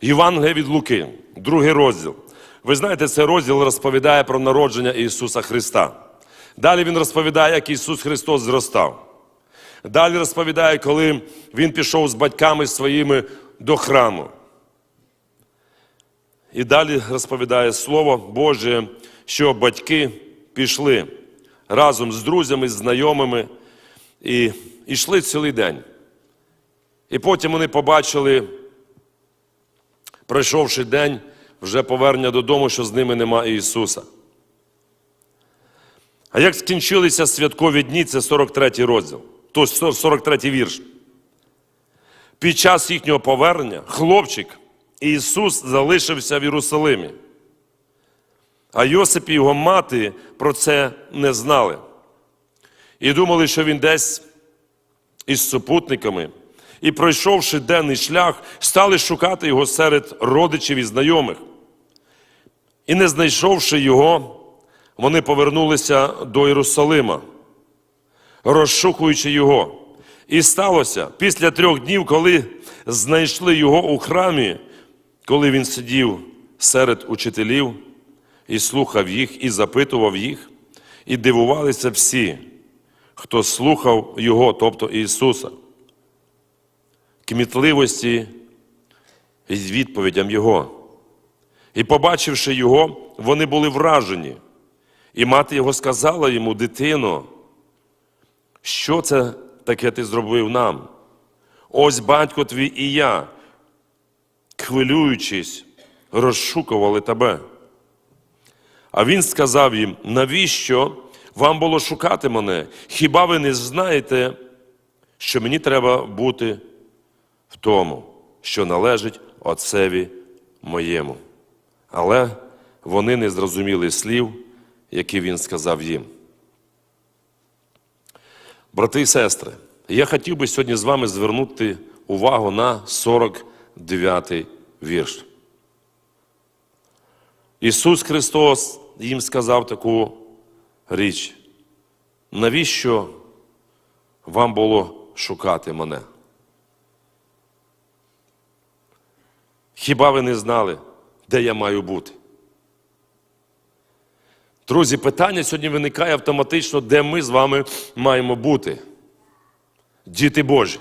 Євангелія від Луки, другий розділ. Ви знаєте, цей розділ розповідає про народження Ісуса Христа. Далі він розповідає, як Ісус Христос зростав. Далі розповідає, коли Він пішов з батьками своїми до храму. І далі розповідає Слово Боже, що батьки пішли разом з друзями, з знайомими і йшли цілий день. І потім вони побачили, пройшовши день, вже повернення додому, що з ними нема Ісуса. А як скінчилися святкові дні, це 43 розділ, тобто 43 вірш. Під час їхнього повернення хлопчик Ісус залишився в Єрусалимі. А Йосип і його мати про це не знали. І думали, що він десь із супутниками. І, пройшовши денний шлях, стали шукати його серед родичів і знайомих. І не знайшовши його, вони повернулися до Єрусалима, розшукуючи його. І сталося після трьох днів, коли знайшли його у храмі, коли він сидів серед учителів і слухав їх, і запитував їх, і дивувалися всі, хто слухав Його, тобто Ісуса, кмітливості і відповідям Його. І, побачивши Його, вони були вражені. І мати його сказала йому, дитино, що це таке ти зробив нам? Ось батько твій і я, хвилюючись, розшукували тебе. А він сказав їм: навіщо вам було шукати мене? Хіба ви не знаєте, що мені треба бути тому, що належить Отцеві моєму? Але вони не зрозуміли слів, які він сказав їм. Брати і сестри, я хотів би сьогодні з вами звернути увагу на 49 вірш. Ісус Христос їм сказав таку річ. Навіщо вам було шукати мене? Хіба ви не знали, де я маю бути? Друзі, питання сьогодні виникає автоматично, де ми з вами маємо бути. Діти Божі.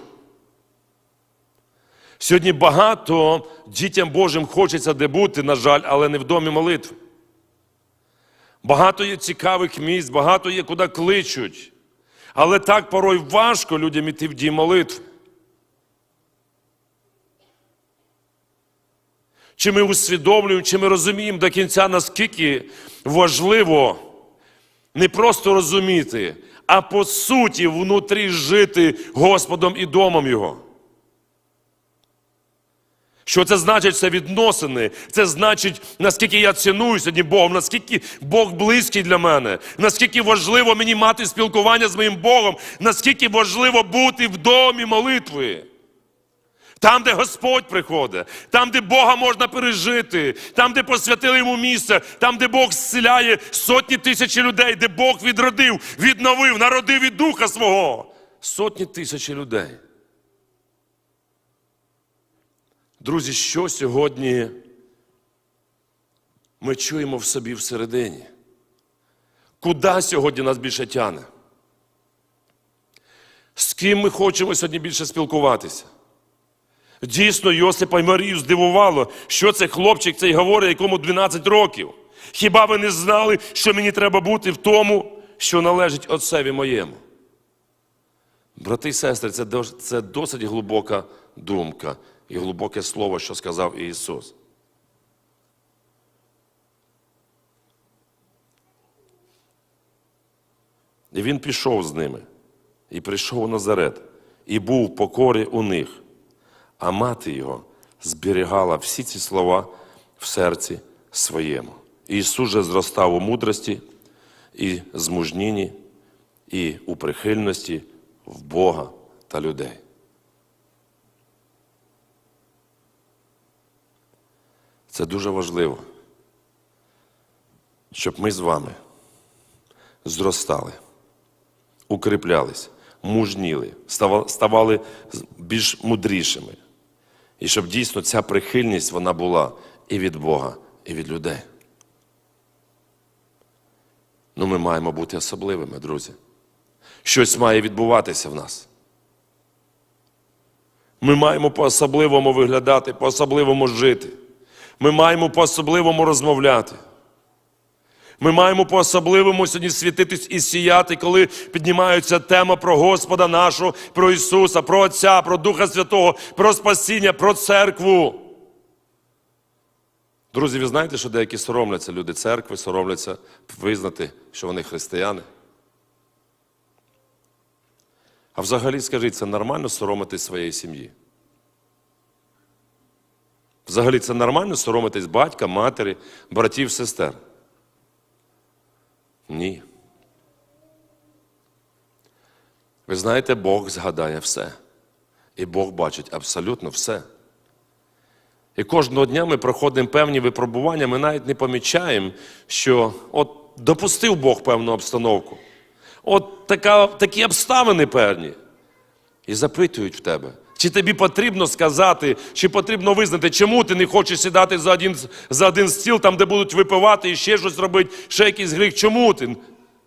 Сьогодні багато дітям Божим хочеться де бути, на жаль, але не в домі молитви. Багато є цікавих місць, багато є куди кличуть. Але так порой важко людям іти в дім молитви. Чи ми усвідомлюємо, чи ми розуміємо до кінця, наскільки важливо не просто розуміти, а по суті внутрі жити Господом і домом Його. Що це значить? Це відносини. Це значить, наскільки я ціную сьогодні Богом, наскільки Бог близький для мене, наскільки важливо мені мати спілкування з моїм Богом, наскільки важливо бути в домі молитви. Там, де Господь приходить, там, де Бога можна пережити, там, де посвятили йому місце, там, де Бог зціляє сотні тисячі людей, де Бог відродив, відновив, народив від духа свого. Сотні тисячі людей. Друзі, що сьогодні ми чуємо в собі всередині? Куди сьогодні нас більше тяне? З ким ми хочемо сьогодні більше спілкуватися? Дійсно, Йосипа і Марію здивувало, що це хлопчик цей говорить, якому 12 років. Хіба ви не знали, що мені треба бути в тому, що належить отцеві моєму? Брати і сестри, це, це досить глибока думка і глибоке слово, що сказав Ісус. І він пішов з ними, і прийшов у Назарет, і був в покорі у них. А мати його зберігала всі ці слова в серці своєму. І Ісус же зростав у мудрості і змужніні, і у прихильності в Бога та людей. Це дуже важливо, щоб ми з вами зростали, укріплялись, мужніли, ставали більш мудрішими І щоб дійсно ця прихильність вона була і від Бога, і від людей. Ну, ми маємо бути особливими, друзі. Щось має відбуватися в нас. Ми маємо по-особливому виглядати, по-особливому жити. Ми маємо по-особливому розмовляти. Ми маємо по-особливому сьогодні світитись і сіяти, коли піднімається тема про Господа нашого, про Ісуса, про Отця, про Духа Святого, про спасіння, про церкву. Друзі, ви знаєте, що деякі соромляться люди церкви, соромляться визнати, що вони християни. А взагалі, скажіть, це нормально соромитись своєї сім'ї? Взагалі, це нормально соромитись батька, матері, братів, сестер? Ні. Ви знаєте, Бог згадає все. І Бог бачить абсолютно все. І кожного дня ми проходимо певні випробування, ми навіть не помічаємо, що от допустив Бог певну обстановку. От така, такі обставини певні. І запитують в тебе, чи тобі потрібно сказати, чи потрібно визнати, чому ти не хочеш сідати за один, за один стіл, там, де будуть випивати і ще щось робити, ще якийсь гріх. Чому ти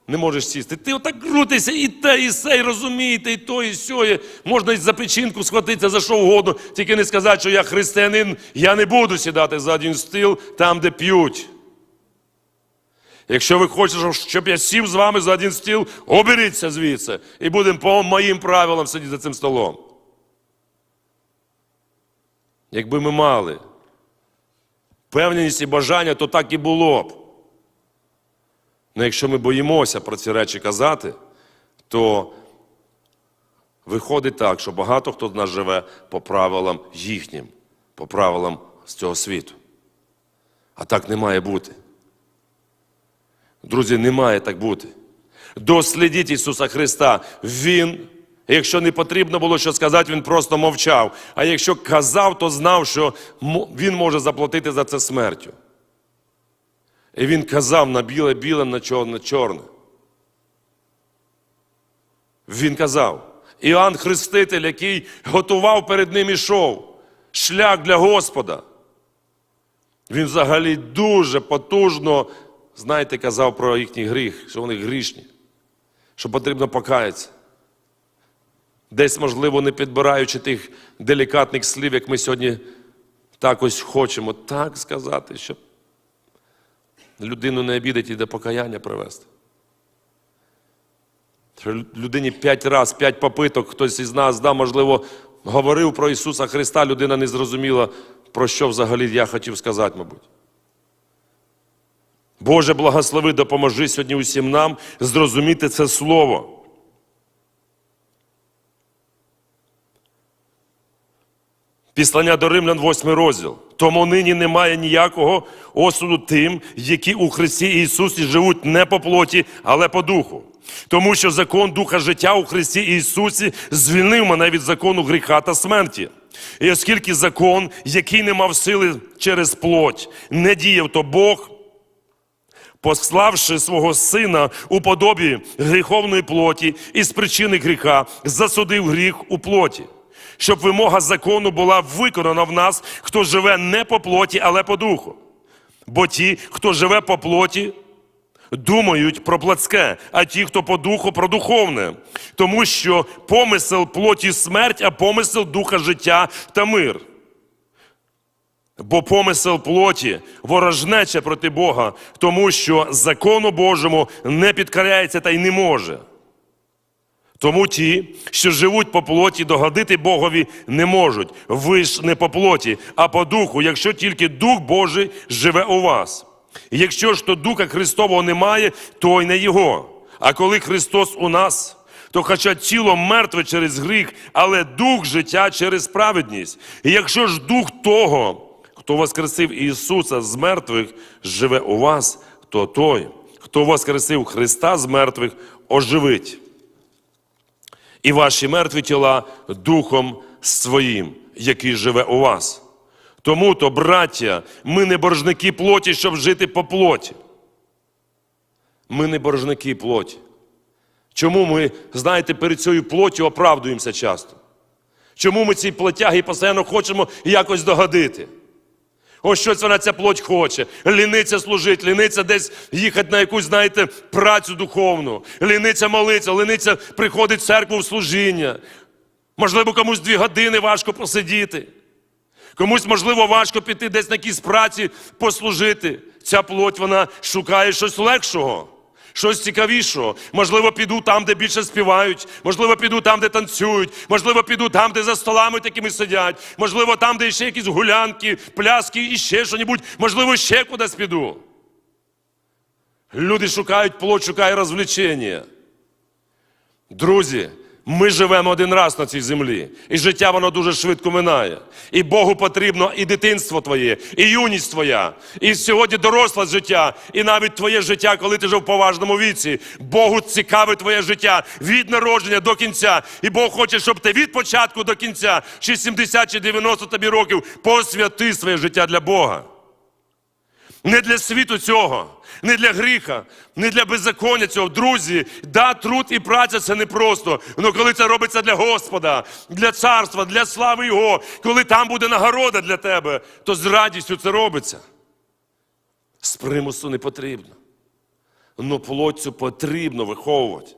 не можеш сісти? Ти отак крутишся і те, і се, і розумієте, і то, і сьоє. Можна і за печінку схватитися за що угодно, тільки не сказати, що я християнин, я не буду сідати за один стіл там, де п'ють. Якщо ви хочете, щоб я сів з вами за один стіл, оберіться звідси і будемо по моїм правилам сидіти за цим столом. Якби ми мали впевненість і бажання, то так і було б. Але якщо ми боїмося про ці речі казати, то виходить так, що багато хто з нас живе по правилам їхнім, по правилам з цього світу. А так не має бути. Друзі, не має так бути. Дослідіть Ісуса Христа. Він, якщо не потрібно було що сказати, Він просто мовчав. А якщо казав, то знав, що Він може заплатити за це смертю. І він казав на біле, біле, на чорне, чорне. Він казав. Іоанн Хреститель, який готував перед ним ішов шлях для Господа. Він взагалі дуже потужно знаєте, казав про їхній гріх, що вони грішні, що потрібно покаятися. Десь, можливо, не підбираючи тих делікатних слів, як ми сьогодні так ось хочемо так сказати, щоб людину не обідати і до покаяння привести. Людині п'ять разів, п'ять попиток, хтось із нас, да, можливо, говорив про Ісуса Христа, людина не зрозуміла, про що взагалі я хотів сказати, мабуть. Боже, благослови, допоможи сьогодні усім нам зрозуміти це слово. Післання до Римлян, 8 розділ. Тому нині немає ніякого осуду тим, які у Христі Ісусі живуть не по плоті, але по духу. Тому що закон Духа життя у Христі Ісусі звільнив мене від закону гріха та смерті. І оскільки закон, який не мав сили через плоть, не діяв, то Бог пославши свого сина у подобі гріховної плоті і з причини гріха, засудив гріх у плоті, щоб вимога закону була виконана в нас, хто живе не по плоті, але по духу. Бо ті, хто живе по плоті, думають про плотське, а ті, хто по духу, про духовне, тому що помисел плоті смерть, а помисел духа життя та мир. Бо помисел плоті ворожнече проти Бога, тому що закону Божому не підкоряється та й не може. Тому ті, що живуть по плоті, догодити Богові не можуть. Ви ж не по плоті, а по духу, якщо тільки Дух Божий живе у вас. Якщо ж то Духа Христового немає, то й не Його. А коли Христос у нас, то хоча тіло мертве через гріх, але дух життя через праведність. І якщо ж дух того, хто воскресив Ісуса з мертвих, живе у вас, то той, хто воскресив Христа з мертвих, оживить. І ваші мертві тіла Духом Своїм, який живе у вас. Тому то, браття, ми не боржники плоті, щоб жити по плоті. Ми не боржники плоті. Чому ми, знаєте, перед цією плоттю оправдуємося часто? Чому ми ці плотяги постійно хочемо якось догодити? Ось щось вона ця плоть хоче. Ліниться служить, ліниться десь їхати на якусь, знаєте, працю духовну, ліниться молиться, ліниться приходить в церкву в служіння. Можливо, комусь дві години важко посидіти. Комусь, можливо, важко піти десь на якісь праці послужити. Ця плоть вона шукає щось легшого, щось цікавішого. Можливо, піду там, де більше співають, можливо, піду там, де танцюють, можливо, піду там, де за столами такими сидять, можливо, там, де ще якісь гулянки, пляски і ще щось, можливо, ще кудись піду. Люди шукають плод, шукають розвлечення. Друзі, ми живемо один раз на цій землі, і життя воно дуже швидко минає. І Богу потрібно і дитинство твоє, і юність твоя, і сьогодні доросле життя, і навіть твоє життя, коли ти вже в поважному віці. Богу цікаве твоє життя від народження до кінця. І Бог хоче, щоб ти від початку до кінця, чи 70, чи 90 тобі років, посвяти своє життя для Бога. Не для світу цього, не для гріха, не для беззаконня цього. Друзі, да, труд і праця це непросто. Але коли це робиться для Господа, для царства, для слави Його, коли там буде нагорода для тебе, то з радістю це робиться. З примусу не потрібно. Но плоть цю потрібно виховувати.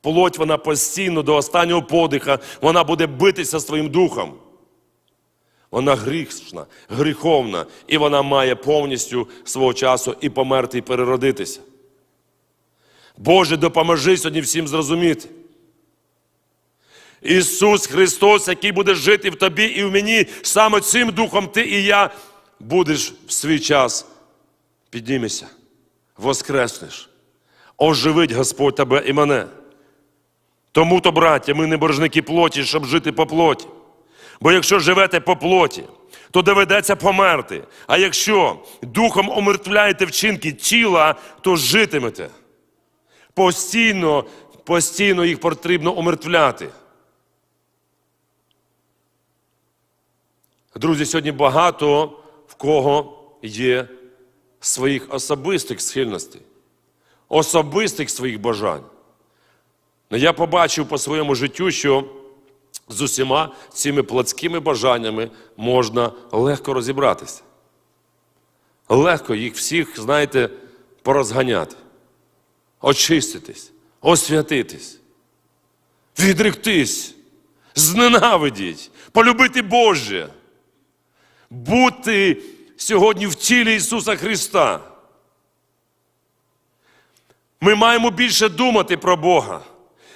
Плоть вона постійно до останнього подиха, вона буде битися своїм духом. Вона грішна, гріховна, і вона має повністю свого часу і померти, і переродитися. Боже, допоможи сьогодні всім зрозуміти. Ісус Христос, який буде жити в тобі і в мені, саме цим духом ти і я будеш в свій час. Піднімися, воскреснеш, оживить Господь тебе і мене. Тому то, браття, ми не боржники плоті, щоб жити по плоті. Бо якщо живете по плоті, то доведеться померти. А якщо духом омертвляєте вчинки тіла, то житимете. Постійно, постійно їх потрібно омертвляти. Друзі, сьогодні багато в кого є своїх особистих схильностей, особистих своїх бажань. Ну, Я побачив по своєму життю, що з усіма цими плотськими бажаннями можна легко розібратися. Легко їх всіх, знаєте, порозганяти, очиститись, освятитись, відректись, зненавидіть, полюбити Боже, бути сьогодні в тілі Ісуса Христа. Ми маємо більше думати про Бога.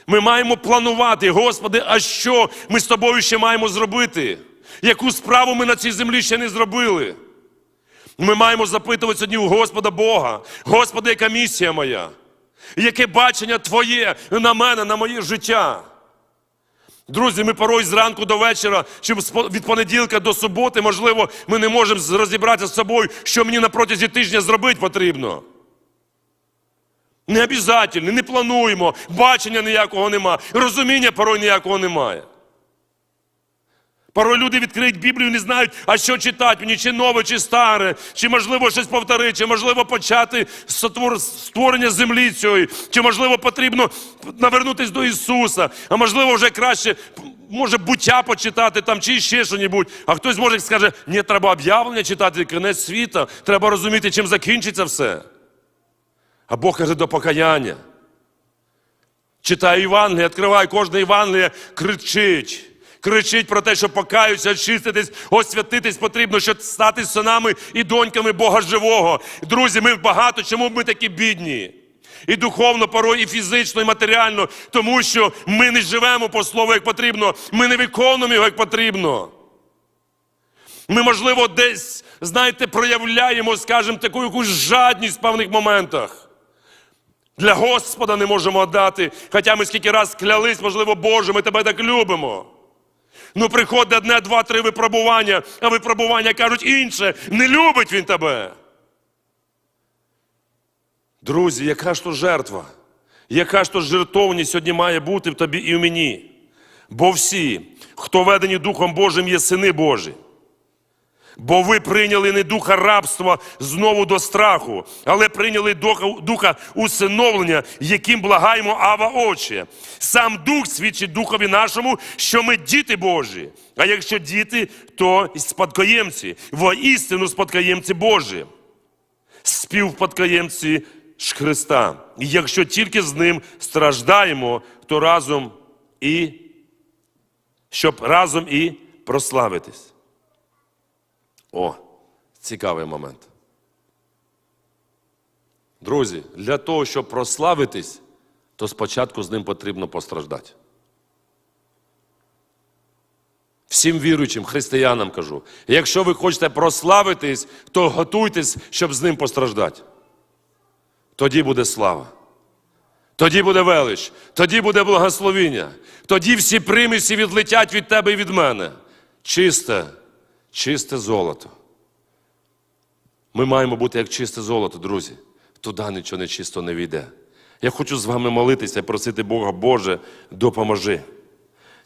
Ми маємо планувати, Господи, а що ми з тобою ще маємо зробити? Яку справу ми на цій землі ще не зробили? Ми маємо запитувати сьогодні у Господа Бога, Господи, яка місія моя? Яке бачення Твоє на мене, на моє життя? Друзі, ми порой зранку до вечора, чи від понеділка до суботи, можливо, ми не можемо розібратися з собою, що мені на протязі тижня зробити потрібно. Не обов'язково, не плануємо, бачення ніякого нема, розуміння порой ніякого немає. Порой люди відкриють Біблію і не знають, а що читати мені, чи нове, чи старе, чи можливо щось повторити, чи можливо почати створення землі цієї, чи можливо потрібно навернутися до Ісуса, а можливо, вже краще може буття почитати там, чи ще щось. А хтось може скаже, ні, треба об'явлення читати, кінець світа, треба розуміти, чим закінчиться все. А Бог каже до покаяння. Читаю Євангеліє, відкриваю кожне Євангеліє, кричить. Кричить про те, що покаються, очиститись, освятитись потрібно, щоб стати синами і доньками Бога живого. Друзі, ми багато, чому ми такі бідні? І духовно, порой, і фізично, і матеріально, тому що ми не живемо по слову, як потрібно, ми не виконуємо його, як потрібно. Ми, можливо, десь, знаєте, проявляємо, скажімо, таку якусь жадність в певних моментах. Для Господа не можемо дати, хоча ми скільки раз клялись, можливо, Боже, ми тебе так любимо. Ну, приходить одне, два, три випробування, а випробування кажуть інше, не любить він тебе. Друзі, яка ж то жертва? Яка ж то жертовність сьогодні має бути в тобі і в мені? Бо всі, хто ведені Духом Божим, є сини Божі. Бо ви прийняли не духа рабства знову до страху, але прийняли духа, усиновлення, яким благаємо Ава Отче. Сам Дух свідчить Духові нашому, що ми діти Божі. А якщо діти, то спадкоємці, воістину спадкоємці Божі, співпадкоємці ж Христа. І якщо тільки з ним страждаємо, то разом і щоб разом і прославитись. О, цікавий момент. Друзі, для того, щоб прославитись, то спочатку з ним потрібно постраждати. Всім віруючим християнам кажу: якщо ви хочете прославитись, то готуйтесь, щоб з ним постраждати. Тоді буде слава. Тоді буде велич, тоді буде благословіння, тоді всі примісі відлетять від тебе і від мене. Чисте, чисте золото. Ми маємо бути як чисте золото, друзі. Туди нічого нечисто не війде. Я хочу з вами молитися і просити Бога, Боже, допоможи.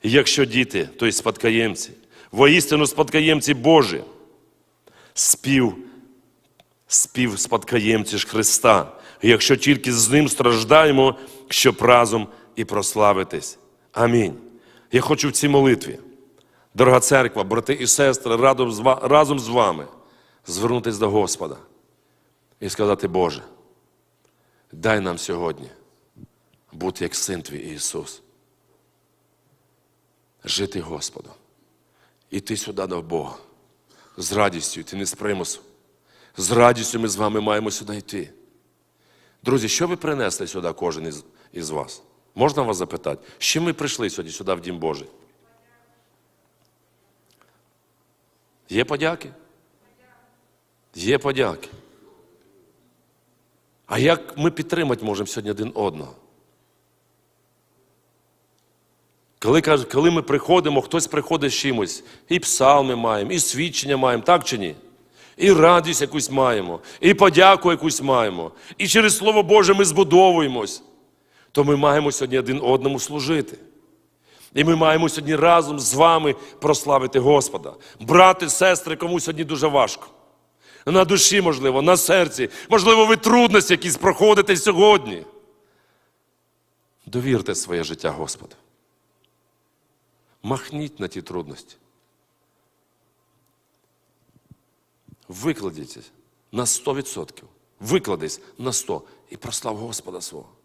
Якщо діти, то й спадкоємці, воістину спадкоємці Божі, спів, спів спадкоємці ж Христа. Якщо тільки з ним страждаємо, щоб разом і прославитись. Амінь. Я хочу в цій молитві, дорога церква, брати і сестри, разом з вами звернутися до Господа і сказати, Боже, дай нам сьогодні бути як син твій Ісус. Жити Господу. Іти сюди до Бога. З радістю, йти не з примусу. З радістю ми з вами маємо сюди йти. Друзі, що ви принесли сюди кожен із, із вас? Можна вас запитати? З чим ми прийшли сьогодні сюди в Дім Божий? Є подяки? Є подяки. А як ми підтримати можемо сьогодні один одного? Коли, коли ми приходимо, хтось приходить з чимось, і псалми маємо, і свідчення маємо, так чи ні? І радість якусь маємо, і подяку якусь маємо, і через Слово Боже ми збудовуємось, то ми маємо сьогодні один одному служити. І ми маємо сьогодні разом з вами прославити Господа. Брати, сестри, кому сьогодні дуже важко. На душі, можливо, на серці, можливо, ви трудності якісь проходите сьогодні. Довірте своє життя Господу. Махніть на ті трудності. Викладіться на 100%. Викладись на 100 і прослав Господа свого.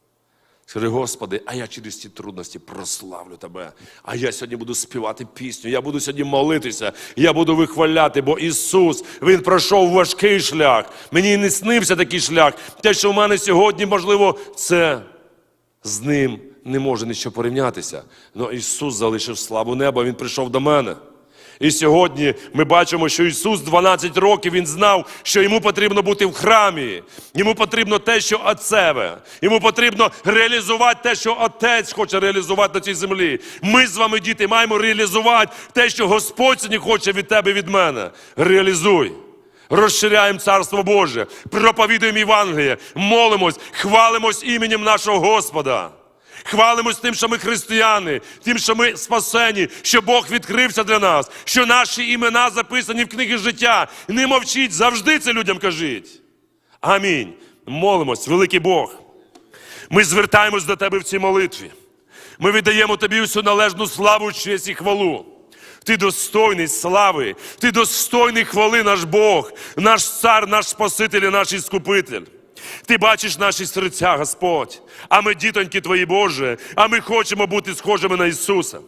Скажи, Господи, а я через ці трудності прославлю Тебе. А я сьогодні буду співати пісню, я буду сьогодні молитися, я буду вихваляти, бо Ісус, Він пройшов важкий шлях. Мені не снився такий шлях. Те, що в мене сьогодні, можливо, це з ним не може нічого порівнятися. Але Ісус залишив славу неба, Він прийшов до мене. І сьогодні ми бачимо, що Ісус 12 років Він знав, що йому потрібно бути в храмі. Йому потрібно те, що Отцеве. Йому потрібно реалізувати те, що Отець хоче реалізувати на цій землі. Ми з вами, діти, маємо реалізувати те, що Господь сьогодні хоче від тебе від мене. Реалізуй. Розширяємо Царство Боже, проповідуємо Євангеліє, молимось, хвалимось іменем нашого Господа. Хвалимось тим, що ми християни, тим, що ми спасені, що Бог відкрився для нас, що наші імена записані в книги життя. Не мовчіть, завжди це людям кажіть. Амінь. Молимось, великий Бог. Ми звертаємось до Тебе в цій молитві. Ми віддаємо Тобі всю належну славу, честь і хвалу. Ти достойний слави, ти достойний хвали наш Бог, наш цар, наш Спаситель і наш Іскупитель. Ти бачиш наші серця, Господь, а ми, дітоньки Твої Боже, а ми хочемо бути схожими на Ісуса.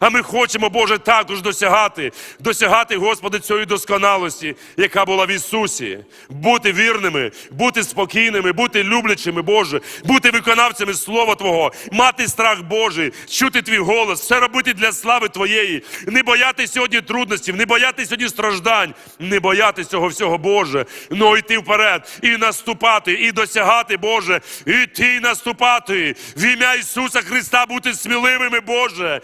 А ми хочемо, Боже, також досягати, досягати, Господи, цієї досконалості, яка була в Ісусі, бути вірними, бути спокійними, бути люблячими, Боже, бути виконавцями Слова Твого, мати страх Божий, чути Твій голос, все робити для слави Твоєї, не боятися сьогодні трудностей, не боятися сьогодні страждань, не боятися цього всього, Боже, но йти вперед і наступати, і досягати, Боже, іти і наступати. В ім'я Ісуса Христа, бути сміливими, Боже,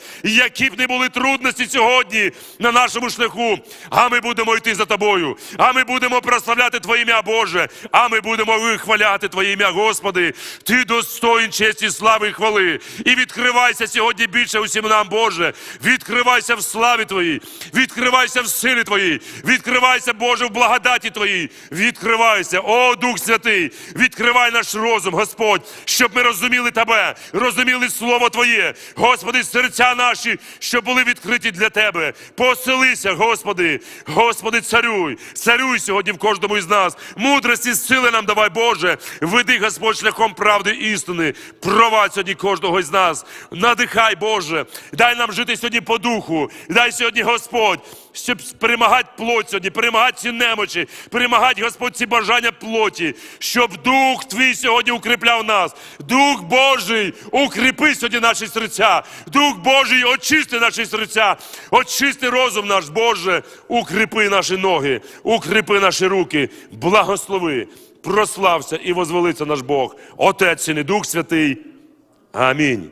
які б не були трудності сьогодні на нашому шляху, а ми будемо йти за тобою, а ми будемо прославляти Твоє ім'я Боже, а ми будемо вихваляти Твоє ім'я, Господи. Ти достоїн честі, слави і хвали. І відкривайся сьогодні більше усім нам, Боже. Відкривайся в славі Твоїй, відкривайся в силі Твоїй, відкривайся, Боже, в благодаті Твоїй. Відкривайся, о Дух Святий, відкривай наш розум, Господь, щоб ми розуміли Тебе, розуміли Слово Твоє, Господи, серця наші, щоб були відкриті для Тебе. Поселися, Господи, Господи, царюй, царюй сьогодні в кожному із нас. Мудрості, сили нам давай, Боже. Веди, Господь, шляхом правди і істини. Провадь сьогодні кожного із нас. Надихай, Боже. Дай нам жити сьогодні по духу. Дай сьогодні, Господь, щоб перемагати плоть сьогодні, перемагати ці немочі, перемагати, Господь, ці бажання плоті, щоб Дух Твій сьогодні укріпляв нас. Дух Божий, укріпи сьогодні наші серця. Дух Божий, очисти наші серця, очисти розум наш, Боже, укріпи наші ноги, укріпи наші руки, благослови, прослався і возвелиться наш Бог, Отець і Дух Святий. Амінь.